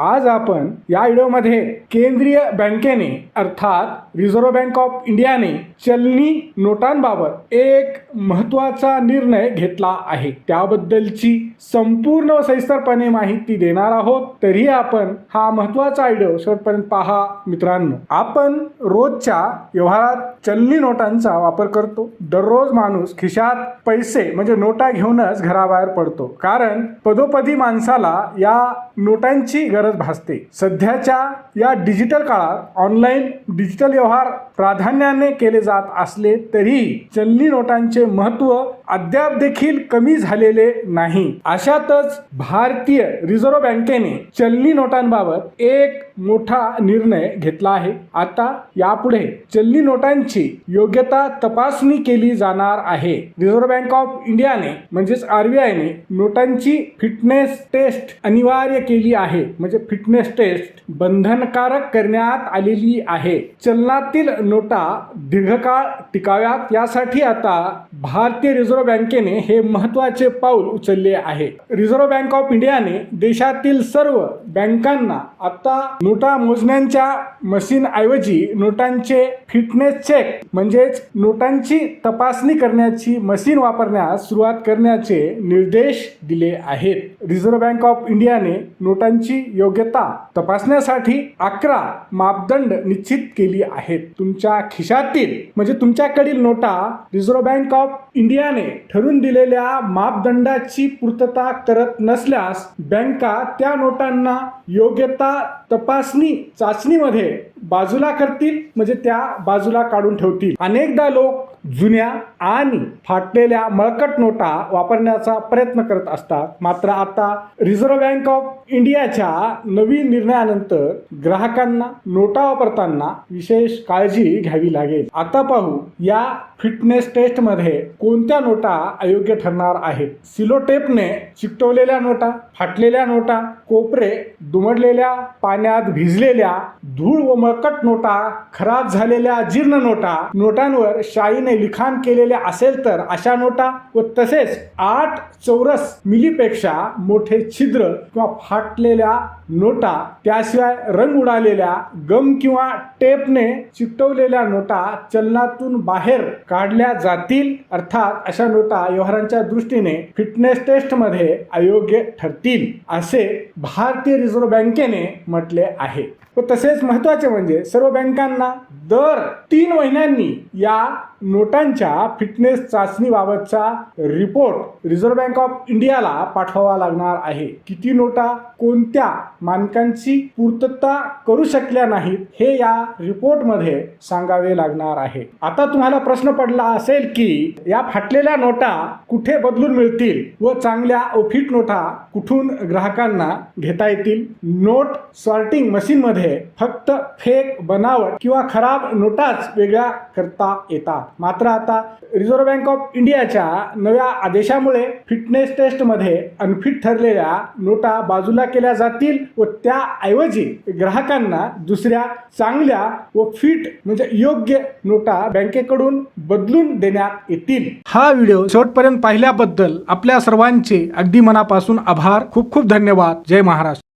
आज आपण या व्हिडिओमध्ये केंद्रीय बँकेने अर्थात रिझर्व्ह बँक ऑफ इंडियाने चलनी नोटांबाबत एक महत्त्वाचा निर्णय घेतला आहे. त्याबद्दलची संपूर्ण व सविस्तरपणे माहिती देणार आहोत. तरी आपण हा महत्त्वाचा व्हिडिओ शेवटपर्यंत पहा मित्रांनो. आपण रोजच्या व्यवहारात चलनी नोटांचा वापर करतो. दररोज माणूस खिशात पैसे म्हणजे नोटा घेऊनच घराबाहेर पडतो. कारण पदोपदी माणसाला या नोटांची गरज भासते. सध्याच्या या डिजिटल काळात ऑनलाईन डिजिटल व्यवहार प्राधान्याने केले जात असले तरी चलनी नोटांचे महत्त्व अद्याप देखील कमी झालेले नाही. अशातच भारतीय रिझर्व्ह बँकेने चलनी नोटांबाबत एक मोठा निर्णय घेतला आहे. आता यापुढे चलनी नोटांची योग्यता तपासणी केली जाणार आहे. रिझर्व्ह बँक ऑफ इंडियाने म्हणजेच आरबीआयने नोटांची फिटनेस टेस्ट अनिवार्य केली आहे. म्हणजे फिटनेस टेस्ट बंधनकारक करण्यात आलेली आहे. चलनातील नोटा दीर्घकाळ टिकाव्यात. यासाठी आता भारतीय रिझर्व्ह बँकेने हे महत्त्वाचे पाऊल उचलले आहे. रिझर्व्ह बँक ऑफ इंडियाने देशातील सर्व बँकांना आता नोटा मोजण्यांच्या मशीन ऐवजी नोटांचे फिटनेस चेक म्हणजेच नोटांची तपासणी करण्याची मशीन वापरण्यास सुरुवात करण्याचे निर्देश दिले आहेत. रिझर्व्ह बँक ऑफ इंडियाने नोटांची योग्यता तपासण्यासाठी अकरा मापदंड निश्चित केली आहेत. तुमच्या खिशातील म्हणजे तुमच्याकडील नोटा रिझर्व्ह बँक ऑफ इंडियाने ठरवून दिलेल्या मापदंडाची पूर्तता करत नसल्यास बँका त्या नोटांना योग्यता तपास तपासणी चाचणीमध्ये बाजूला करतील म्हणजे त्या बाजूला काढून ठेवतील. अनेकदा लोक जुन्या आणि फाटलेल्या मळकट नोटा वापरण्याचा प्रयत्न करत असतात. मात्र आता रिझर्व्ह बँक ऑफ इंडियाच्या नवीन निर्णयानंतर ग्राहकांना नोटा वापरताना विशेष काळजी घ्यावी लागेल. आता पाहू या फिटनेस टेस्टमध्ये कोणत्या नोटा अयोग्य ठरणार आहेत? सिलोटेपने चिकटवलेल्या नोटा फाटलेल्या नोटा कोपरे दुमडलेल्या पाण्यात भिजलेल्या धूळ व मळकट नोटा खराब झालेल्या जीर्ण नोटा नोटांवर शाईने लिखाण केलेले असेल तर अशा नोटा व तसेच आठ चौरस मिलीपेक्षा मोठे छिद्र किंवा फाटलेल्या नोटा त्याशिवाय रंग उडालेल्या गम किंवा टेपने चिकटवलेल्या नोटा चलनातून बाहेर काढल्या जातील. अर्थात अशा नोटा व्यवहारांच्या दृष्टीने फिटनेस टेस्टमध्ये अयोग्य ठरतील असे भारतीय रिझर्व्ह बँकेने म्हटले आहे. व तसेच महत्त्वाचे म्हणजे सर्व बँकांना दर तीन महिन्यांनी या नोटांच्या फिटनेस चाचणीबाबतचा रिपोर्ट रिझर्व्ह बँक ऑफ इंडियाला पाठवावा लागणार आहे. किती नोटा कोणत्या मानकांची पूर्तता करू शकल्या नाहीत हे या रिपोर्टमध्ये सांगावे लागणार आहे. आता तुम्हाला प्रश्न पडला असेल की या फाटलेल्या नोटा कुठे बदलून मिळतील व चांगल्या ओफिट नोटा कुठून ग्राहकांना घेता येतील? नोट सॉर्टिंग मशीन मध्ये फक्त फेक बनावट किंवा खराब नोटाच वेगळ्या करता येतात. मात्र आता रिझर्व्ह बँक ऑफ इंडियाच्या नव्या आदेशामुळे फिटनेस टेस्टमध्ये अनफिट ठरलेल्या नोटा बाजूला केल्या जातील व त्याऐवजी ग्राहकांना दुसऱ्या चांगल्या व फिट म्हणजे योग्य नोटा बँकेकडून बदलून देण्यात येतील. हा व्हिडिओ शेवटपर्यंत पाहिल्याबद्दल आपल्या सर्वांचे अगदी मनापासून आभार. खूप खूप धन्यवाद. जय महाराष्ट्र.